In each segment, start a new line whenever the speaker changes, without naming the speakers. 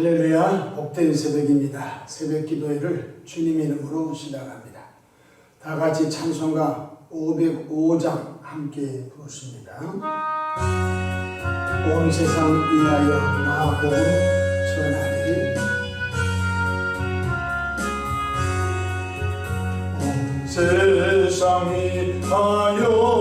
할렐루야 복된 새벽입니다. 새벽 기도회를 주님의 이름으로 시작합니다. 다 같이 찬송가 505장 함께 부르십니다. 온 세상 위하여 나 복음 전하리 온 세상이 하여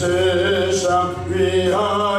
온 세상 위하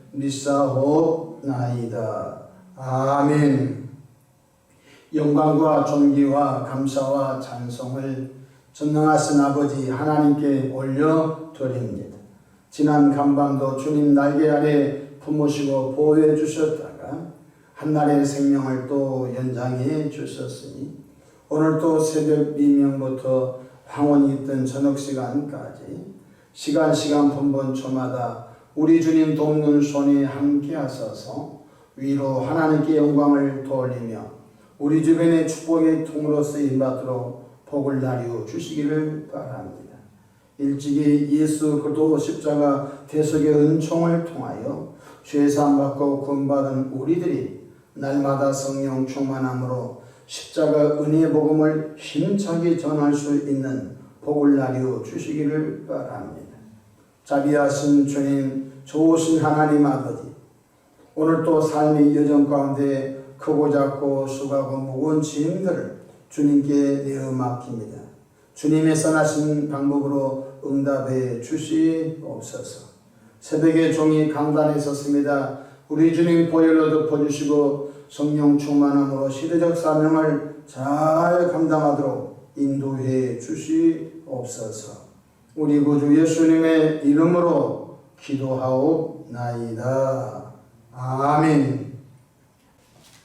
믿사옵나이다. 아멘. 영광과 존귀와 감사와 찬송을 전능하신 아버지 하나님께 올려 드립니다. 지난 간밤도 주님 날개 아래 품으시고 보호해 주셨다가 한날의 생명을 또 연장해 주셨으니 오늘 또 새벽 미명부터 황혼이 있던 저녁 시간까지 시간 시간 분분 초마다 우리 주님 돕는 손이 함께 하셔서 위로 하나님께 영광을 돌리며 우리 주변의 축복의 통으로 쓰임 받도록 복을 나뉘어 주시기를 바랍니다. 일찍이 예수 그리스도 십자가 대속의 은총을 통하여 죄사함 받고 구원받은 우리들이 날마다 성령 충만함으로 십자가 은혜 복음을 힘차게 전할 수 있는 복을 나려 주시기를 바랍니다. 자비하신 주님, 좋으신 하나님 아버지, 오늘 또 삶의 여정 가운데 크고 작고 수고하고 무거운 짐들을 주님께 내어 맡깁니다. 주님의 선하신 방법으로 응답해 주시옵소서. 새벽에 종이 강단에 섰습니다. 우리 주님 보혈로 덮어주시고 성령 충만함으로 시대적 사명을 잘 감당하도록 인도해 주시옵소서. 우리 구주 예수님의 이름으로 기도하옵나이다. 아멘.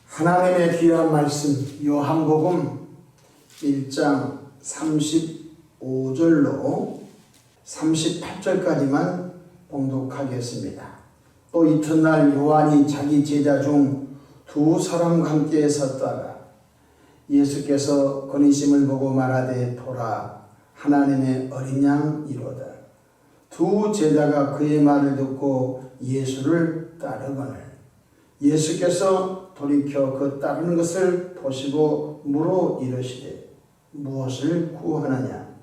하나님의 귀한 말씀 요한복음 1장 35절로 38절까지만 봉독하겠습니다. 또 이튿날 요한이 자기 제자 중 두 사람과 함께 섰다가 예수께서 건의심을 보고 말하되 보라 하나님의 어린 양이로다. 두 제자가 그의 말을 듣고 예수를 따르거늘. 예수께서 돌이켜 그 따르는 것을 보시고 물어 이르시되 무엇을 구하느냐?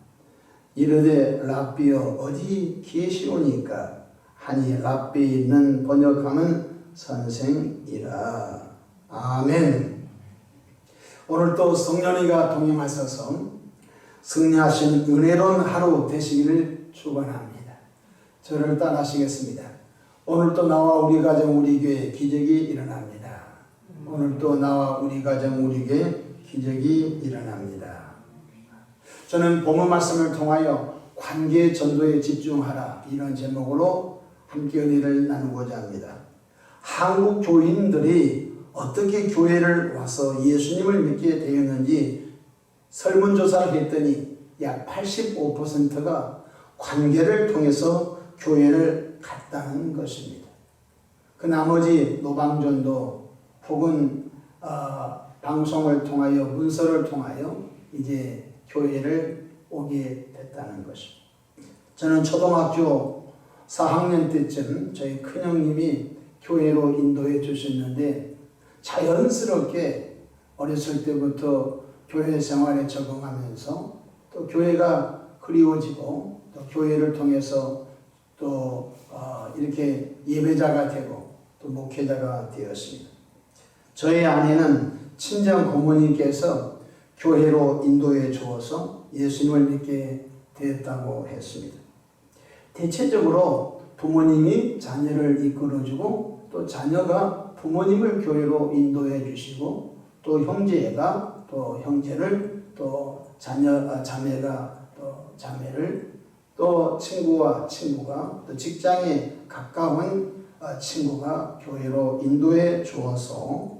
이르되 랍비여 어디 계시오니까? 하니 랍비 있는 번역하면 선생이라. 아멘. 오늘 또 성령이가 동행하셔서 승리하신 은혜로운 하루 되시기를 축원합니다. 저를 따라하시겠습니다. 오늘 또 나와 우리 가정 우리 교회 기적이 일어납니다. 오늘 또 나와 우리 가정 우리 교회 기적이 일어납니다. 저는 본문 말씀을 통하여 관계 전도에 집중하라 이런 제목으로 함께 은혜를 나누고자 합니다. 한국 교인들이 어떻게 교회를 와서 예수님을 믿게 되었는지 설문조사를 했더니 약 85%가 관계를 통해서 교회를 갔다는 것입니다. 그 나머지 노방전도 혹은 어, 방송을 통하여 문서를 통하여 이제 교회를 오게 됐다는 것입니다. 저는 초등학교 4학년 때쯤 저희 큰형님이 교회로 인도해 주셨는데 자연스럽게 어렸을 때부터 교회 생활에 적응하면서 또 교회가 그리워지고 또 교회를 통해서 또 어, 이렇게 예배자가 되고 또 목회자가 되었습니다. 저의 아내는 친정 고모님께서 교회로 인도해 주어서 예수님을 믿게 되었다고 했습니다. 대체적으로 부모님이 자녀를 이끌어주고 또 자녀가 부모님을 교회로 인도해 주시고 또 형제가 또 형제를 또 자녀 아, 자매가 또 자매를 또 친구와 친구가 또 직장에 가까운 아, 친구가 교회로 인도해 주어서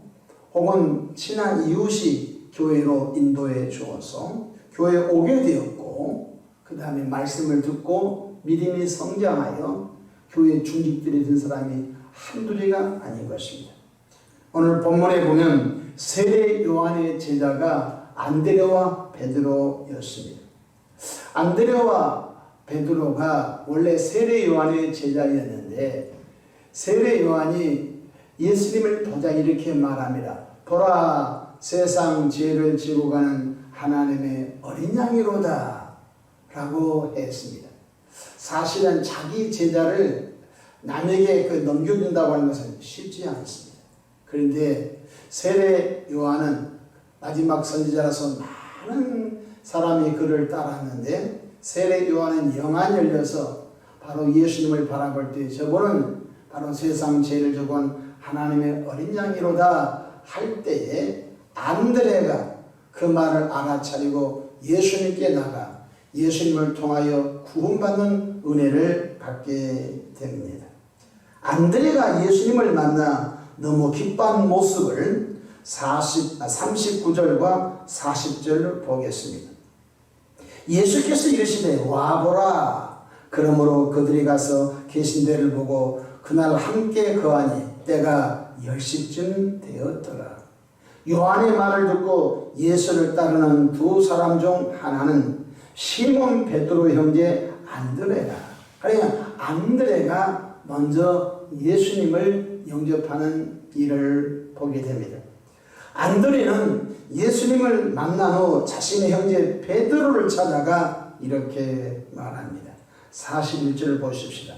혹은 친한 이웃이 교회로 인도해 주어서 교회에 오게 되었고 그 다음에 말씀을 듣고 믿음이 성장하여 교회 중직들이 된 사람이 한둘이가 아닌 것입니다. 오늘 본문에 보면 세례 요한의 제자가 안드레와 베드로였습니다. 안드레와 베드로가 원래 세례 요한의 제자였는데 세례 요한이 예수님을 보자 이렇게 말합니다. 보라 세상 죄를 지고 가는 하나님의 어린 양이로다 라고 했습니다. 사실은 자기 제자를 남에게 그 넘겨준다고 하는 것은 쉽지 않습니다. 그런데 세례 요한은 마지막 선지자라서 많은 사람이 그를 따랐는데 세례 요한은 영안 열려서 바로 예수님을 바라볼 때 저분은 바로 세상 죄를 적은 하나님의 어린 양이로다 할 때에 안드레가 그 말을 알아차리고 예수님께 나가 예수님을 통하여 구원받는 은혜를 받게 됩니다. 안드레가 예수님을 만나 너무 기뻐한 모습을 40, 39절과 40절을 보겠습니다. 예수께서 이르시되 와보라 그러므로 그들이 가서 계신 데를 보고 그날 함께 거하니 때가 10시쯤 되었더라. 요한의 말을 듣고 예수를 따르는 두 사람 중 하나는 시몬 베드로 형제 안드레라. 그러니까 안드레가 먼저
예수님을 영접하는 일을 보게 됩니다. 안드레는 예수님을 만난 후 자신의 형제 베드로를 찾아가 이렇게 말합니다. 41절을 보십시다.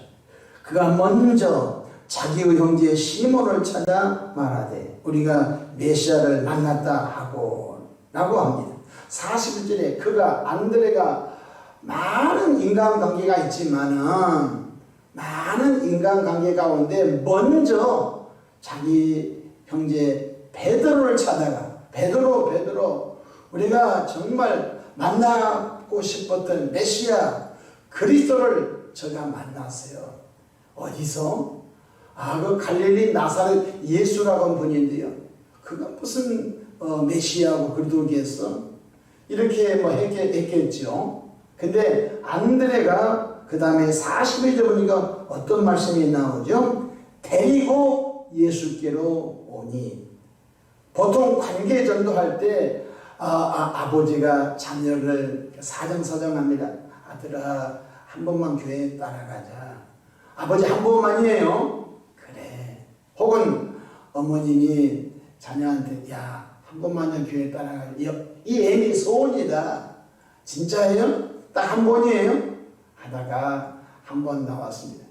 그가 먼저 자기의 형제 시몬을 찾아 말하되 우리가 메시아를 만났다 하고 라고 합니다. 41절에 그가 안드레가 많은 인간관계가 있지만은 많은 인간관계 가운데 먼저 자기 형제 베드로를 찾아가 베드로 베드로 우리가 정말 만나고 싶었던 메시아 그리스도를 제가 만났어요. 어디서? 아, 그 갈릴리 나사렛 예수라고 한 분인데요. 그가 무슨 어, 메시아고 그리스도겠어? 이렇게 뭐 했, 했겠죠. 근데 안드레가 그 다음에 40일 보니까 어떤 말씀이 나오죠? 데리고 예수께로 오니. 보통 관계 전도할 때 아, 버지가 자녀를 사정사정합니다. 아들아 한 번만 교회 따라가자. 아버지 한 번만이에요. 그래. 혹은 어머님이 자녀한테 야 한 번만요 교회 따라가자. 이, 이 애미 소원이다. 진짜예요? 딱 한 번이에요? 하다가 한 번 나왔습니다.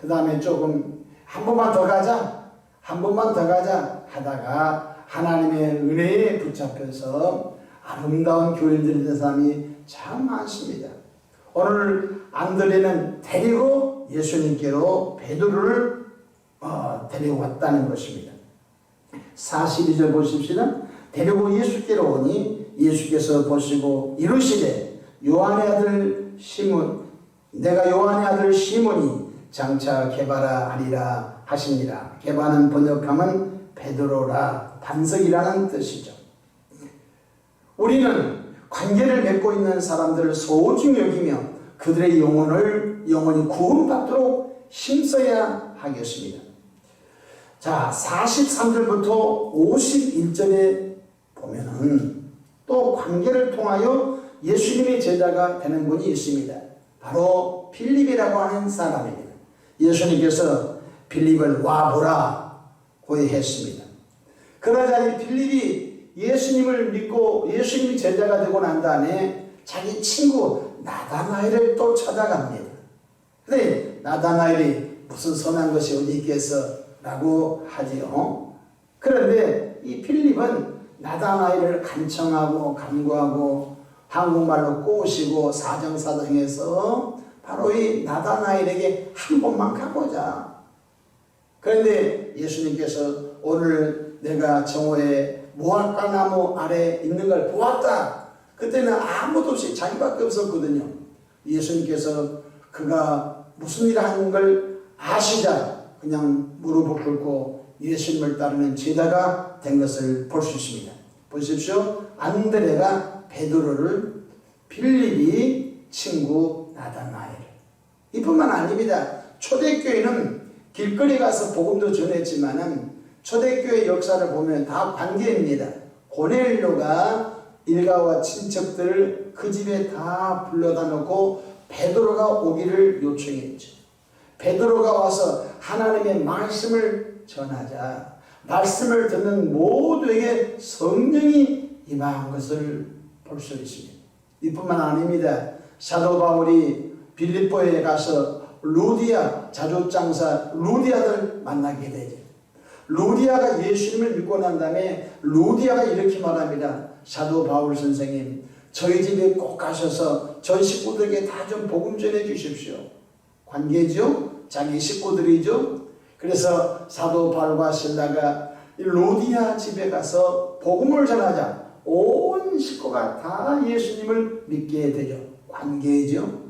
그 다음에 조금 한 번만 더 가자. 한 번만 더 가자. 하다가 하나님의 은혜에 붙잡혀서 아름다운 교인들이 된 사람이 참 많습니다. 오늘 안드레는 데리고 예수님께로 베드로를 어, 데리고 왔다는 것입니다. 42절 보십시다. 데리고 예수께로 오니 예수께서 보시고 이르시되 요한의 아들 시몬 내가 요한의 아들 시몬이 장차 개바라 하리라 하시니라. 개바는 번역하면 베드로라 반석이라는 뜻이죠. 우리는 관계를 맺고 있는 사람들을 소중히 여기며 그들의 영혼을 영혼이 구원받도록 힘써야 하겠습니다. 자, 43절부터 51절에 보면은 또 관계를 통하여 예수님의 제자가 되는 분이 있습니다. 바로 필립이라고 하는 사람입니다. 예수님께서 필립을 와보라 고했습니다. 그러자 이 필립이 예수님을 믿고 예수님이 제자가 되고 난 다음에 자기 친구 나다나엘을 또 찾아갑니다. 근데 나다나엘이 무슨 선한 것이 어디 있겠어? 라고 하지요. 그런데 이 필립은 나다나엘을 간청하고 간구하고 한국말로 꼬시고 사정사정해서 바로 이 나다나엘에게 한 번만 가보자. 그런데 예수님께서 오늘 내가 정오에 무화과 나무 아래 있는 걸 보았다. 그때는 아무도 없이 자기밖에 없었거든요. 예수님께서 그가 무슨 일을 하는 걸 아시자 그냥 무릎을 꿇고 예수님을 따르는 제자가 된 것을 볼 수 있습니다. 보십시오. 안드레가 베드로를 필립이 친구 나다나엘 이뿐만 아닙니다. 초대교회는 길거리 가서 복음도 전했지만은 초대교회 역사를 보면 다 관계입니다. 고넬료가 일가와 친척들을 그 집에 다 불러다 놓고 베드로가 오기를 요청했죠. 베드로가 와서 하나님의 말씀을 전하자 말씀을 듣는 모두에게 성령이 임한 것을 볼 수 있습니다. 이뿐만 아닙니다. 사도 바울이 빌립보에 가서 루디아 자주장사 루디아를 만나게 되죠. 루디아가 예수님을 믿고 난 다음에 루디아가 이렇게 말합니다. 사도 바울 선생님, 저희 집에 꼭 가셔서 저희 식구들에게 다 좀 복음 전해 주십시오. 관계죠? 자기 식구들이죠? 그래서 사도 바울과 신라가 루디아 집에 가서 복음을 전하자 온 식구가 다 예수님을 믿게 되죠. 관계죠.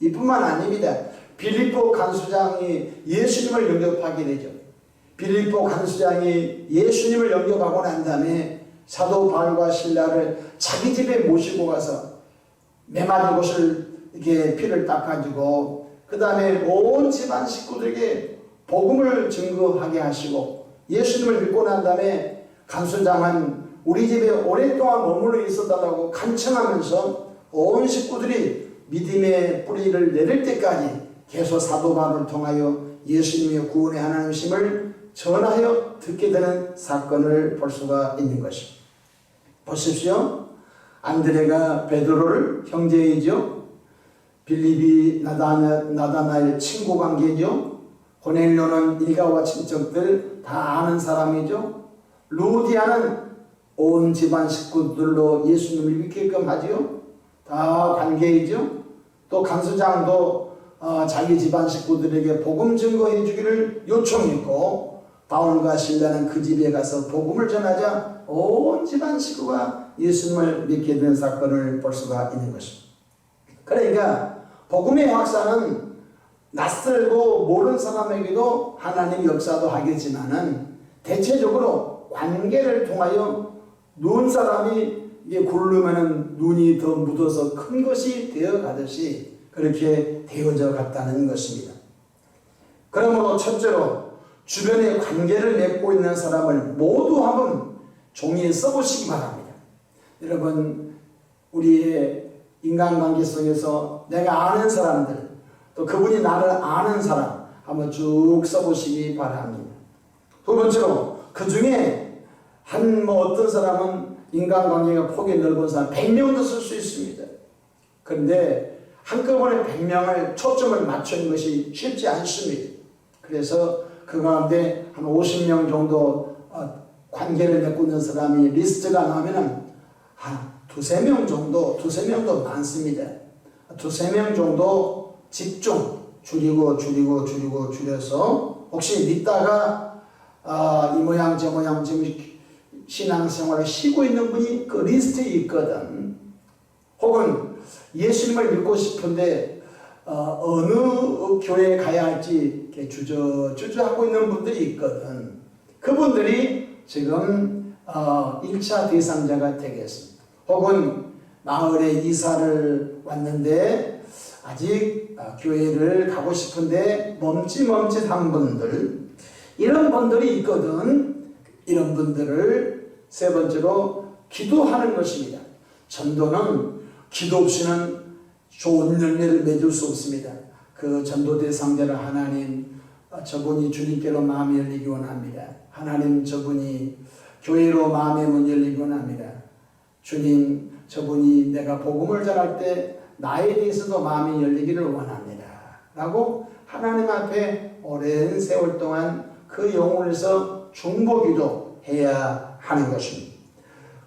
이뿐만 아닙니다. 빌립보 간수장이 예수님을 영접하게 되죠. 빌립보 간수장이 예수님을 영접하고 난 다음에 사도 바울과 신라를 자기 집에 모시고 가서 메마른 곳을 이렇게 피를 닦아주고 그 다음에 온 집안 식구들에게 복음을 증거하게 하시고 예수님을 믿고 난 다음에 간수장은 우리 집에 오랫동안 머물러 있어달라고 간청하면서 온 식구들이 믿음의 뿌리를 내릴 때까지 계속 사도 바울을 통하여 예수님의 구원의 하나님심을 전하여 듣게 되는 사건을 볼 수가 있는 것입니다. 보십시오. 안드레가 베드로를 형제이죠. 빌립이 나다나, 나다나엘 친구 관계죠. 고넬료는 일가와 친척들 다 아는 사람이죠. 루디아는 온 집안 식구들로 예수님을 믿게끔 하지요. 다 관계이죠. 또 간수장도 어, 자기 집안 식구들에게 복음 증거해 주기를 요청했고 바울과 신라는 그 집에 가서 복음을 전하자 온 집안 식구가 예수님을 믿게 된 사건을 볼 수가 있는 것입니다. 그러니까 복음의 확산은 낯설고 모르는 사람에게도 하나님 역사도 하겠지만은 대체적으로 관계를 통하여 눈 사람이 이게 굴르면은 눈이 더 묻어서 큰 것이 되어 가듯이 그렇게 되어져 갔다는 것입니다. 그러므로 첫째로 주변에 관계를 맺고 있는 사람을 모두 한번 종이에 써보시기 바랍니다. 여러분, 우리의 인간관계 속에서 내가 아는 사람들, 또 그분이 나를 아는 사람 한번 쭉 써보시기 바랍니다. 두 번째로 그 중에 한 뭐 어떤 사람은 인간관계가 폭이 넓은 사람 100명도 쓸 수 있습니다. 그런데 한꺼번에 100명을 초점을 맞추는 것이 쉽지 않습니다. 그래서 그 가운데 한 50명 정도 어, 관계를 맺고 있는 사람이 리스트가 나오면은 한 두세 명 정도, 두세 명도 많습니다. 두세 명 정도 집중 줄이고 줄이고 줄이고 줄여서 혹시 믿다가 아, 이 모양 저 모양 지금 신앙생활을 쉬고 있는 분이 그 리스트에 있거든. 혹은 예수님을 믿고 싶은데 어, 느 교회에 가야 할지 주저 주저하고 있는 분들이 있거든. 그분들이 지금 어, 1차 대상자가 되겠습니다. 혹은 마을에 이사를 왔는데 아직 어, 교회를 가고 싶은데 멈칫멈칫한 분들 이런 분들이 있거든. 이런 분들을 세 번째로 기도하는 것입니다. 전도는 기도 없이는 좋은 열매를 맺을 수 없습니다. 그 전도 대상자를 하나님 어, 저분이 주님께로 마음이 열리기 원합니다. 하나님 저분이 교회로 마음의 문 열리기 원합니다. 주님 저분이 내가 복음을 전할 때 나에 대해서도 마음이 열리기를 원합니다. 라고 하나님 앞에 오랜 세월 동안 그 영혼에서 중보기도 해야 하는 것입니다.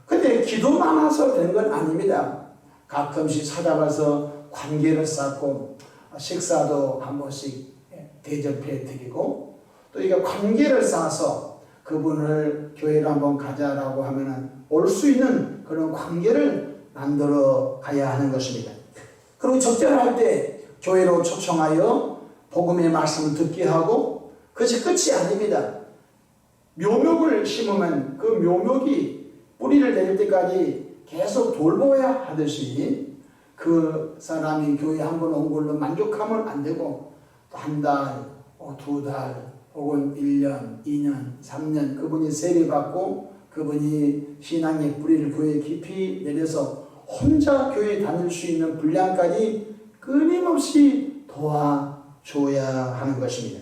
근데 기도만 해서 되는 건 아닙니다. 가끔씩 찾아가서 관계를 쌓고 식사도 한 번씩 대접해 드리고 또 이게 관계를 쌓아서 그분을 교회로 한번 가자라고 하면은 올 수 있는 그런 관계를 만들어 가야 하는 것입니다. 그리고 적절할 때 교회로 초청하여 복음의 말씀을 듣게 하고 그것이 끝이 아닙니다. 묘목을 심으면 그 묘목이 뿌리를 내릴 때까지 계속 돌보아야 하듯이 그 사람이 교회 한 번 온 걸로 만족하면 안 되고 또한 달, 어, 두 달, 혹은 1년, 2년, 3년 그분이 세례받고 그분이 신앙의 뿌리를 교회에 깊이 내려서 혼자 교회 다닐 수 있는 분량까지 끊임없이 도와줘야 하는 것입니다.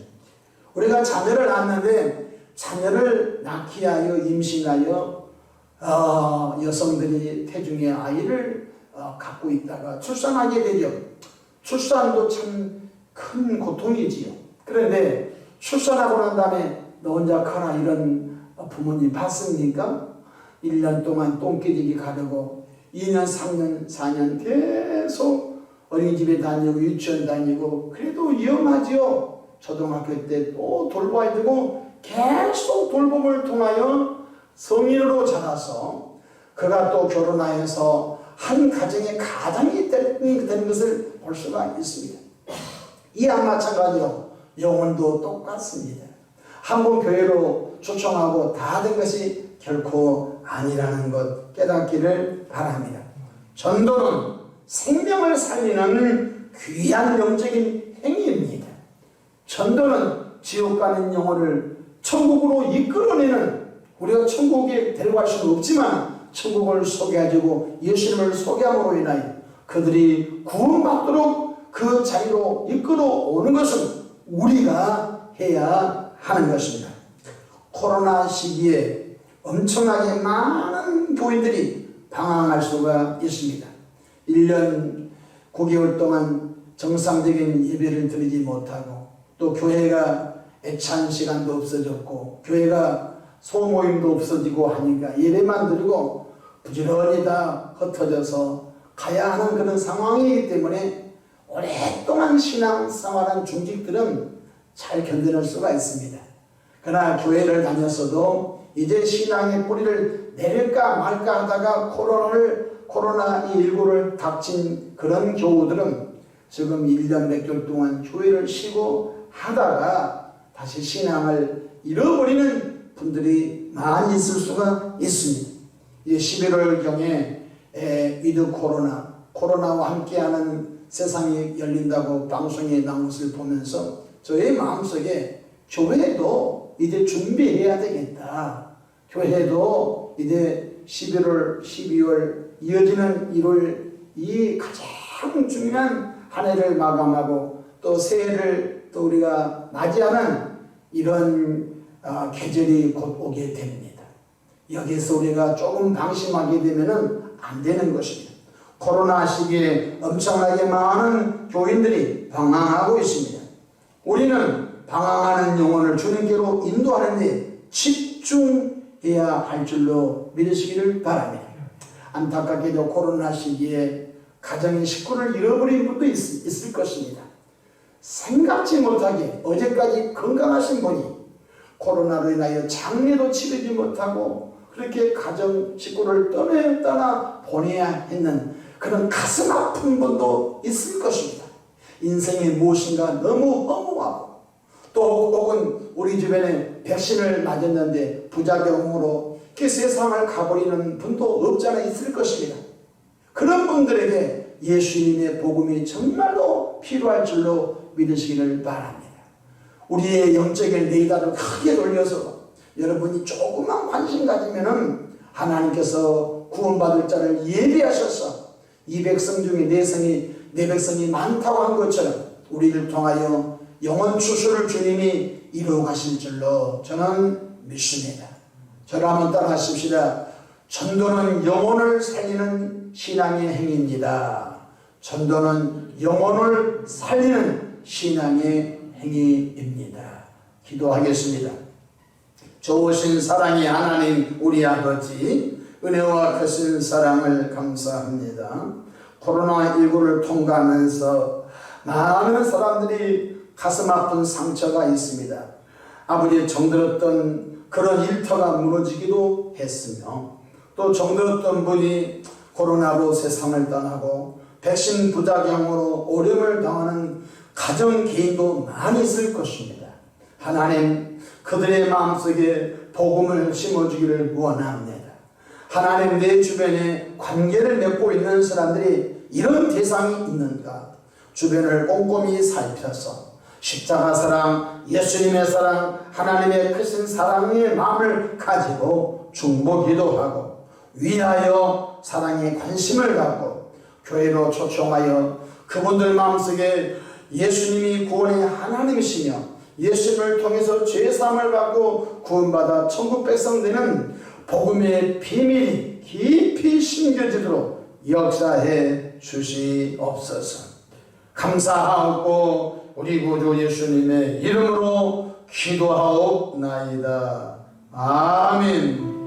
우리가 자녀를 낳았는데 자녀를 낳기 하여 임신하여 어, 여성들이 태중의 아이를 어, 갖고 있다가 출산하게 되죠. 출산도 참 큰 고통이지요. 그런데 출산하고 난 다음에 너 혼자 커라 이런 부모님 봤습니까? 1년 동안 똥개지기 가르고 2년, 3년, 4년 계속 어린이집에 다니고 유치원 다니고 그래도 위험하지요. 초등학교 때 또 돌봐야 되고 계속 돌봄을 통하여 성인으로 자라서 그가 또 결혼하여서 한 가정의 가장이 되는 것을 볼 수가 있습니다. 이와 마찬가지로 영혼도 똑같습니다. 한 번 교회로 초청하고 다 된 것이 결코 아니라는 것 깨닫기를 바랍니다. 전도는 생명을 살리는 귀한 영적인 행위입니다. 전도는 지옥 가는 영혼을 천국으로 이끌어내는 우리가 천국에 데려갈 수는 없지만 천국을 소개해주고 예수님을 소개함으로 인하여 그들이 구원받도록 그 자리로 이끌어 오는 것은 우리가 해야 하는 것입니다. 코로나 시기에 엄청나게 많은 교인들이 방황할 수가 있습니다. 1년 9개월 동안 정상적인 예배를 드리지 못하고 또 교회가 애찬 시간도 없어졌고 교회가 소모임도 없어지고 하니까 예배만 드리고 부지런히 다 흩어져서 가야 하는 그런 상황이기 때문에 오랫동안 신앙생활한 중직들은 잘 견뎌낼 수가 있습니다. 그러나 교회를 다녔어도 이제 신앙의 뿌리를 내릴까 말까 하다가 코로나를 코로나19를 닥친 그런 교우들은 지금 1년 몇 개월 동안 교회를 쉬고 하다가 다시 신앙을 잃어버리는 분들이 많이 있을 수가 있습니다. 이 11월경에 위드 코로나, 코로나와 함께하는 세상이 열린다고 방송에 나온 것을 보면서 저의 마음속에 교회도 이제 준비해야 되겠다. 교회도 이제 11월, 12월 이어지는 1월 이 가장 중요한 한 해를 마감하고 또 새해를 또 우리가 맞이하는 이런 아, 계절이 곧 오게 됩니다. 여기서 우리가 조금 방심하게 되면은 안 되는 것입니다. 코로나 시기에 엄청나게 많은 교인들이 방황하고 있습니다. 우리는 방황하는 영혼을 주님께로 인도하는 데 집중해야 할 줄로 믿으시기를 바랍니다. 안타깝게도 코로나 시기에 가정의 식구를 잃어버린 분도 있, 있을 것입니다. 생각지 못하게 어제까지 건강하신 분이 코로나로 인하여 장례도 치르지 못하고 그렇게 가정 식구를 떠내 떠나 보내야 했는 그런 가슴 아픈 분도 있을 것입니다. 인생이 무엇인가 너무 허무하고 또 혹은 우리 주변에 백신을 맞았는데 부작용으로 그 세상을 가버리는 분도 없지 않아 있을 것입니다. 그런 분들에게 예수님의 복음이 정말로 필요할 줄로 믿으시기를 바랍니다. 우리의 영적인 레이더를 크게 돌려서 여러분이 조금만 관심 가지면은 하나님께서 구원받을 자를 예비하셔서 이 백성 중에 네 성이 네 백성이 많다고 한 것처럼 우리를 통하여 영원 추수를 주님이 이루어 가실 줄로 저는 믿습니다. 저를 한번 따라하십시다. 전도는 영혼을 살리는 신앙의 행위입니다. 전도는 영혼을 살리는 신앙의 행위입니다. 기도하겠습니다. 좋으신 사랑의 하나님 우리 아버지 은혜와 크신 사랑을 감사합니다. 코로나19를 통과하면서 많은 사람들이 가슴 아픈 상처가 있습니다. 아버지 정들었던 그런 일터가 무너지기도 했으며 또 정들었던 분이 코로나로 세상을 떠나고 백신 부작용으로 어려움을 당하는 가정 개인도 많이 있을 것입니다. 하나님 그들의 마음속에 복음을 심어주기를 원합니다. 하나님 내 주변에 관계를 맺고 있는 사람들이 이런 대상이 있는가 주변을 꼼꼼히 살펴서 십자가 사랑, 예수님의 사랑, 하나님의 크신 사랑의 마음을 가지고 중보기도 하고 위하여 사랑에 관심을 갖고 교회로 초청하여 그분들 마음속에 예수님이 구원의 하나님이시며 예수님을 통해서 죄사함을 받고 구원받아 천국 백성 되는 복음의 비밀이 깊이 심겨지도록 역사해 주시옵소서. 감사하고 우리 구주 예수님의 이름으로 기도하옵나이다. 아멘.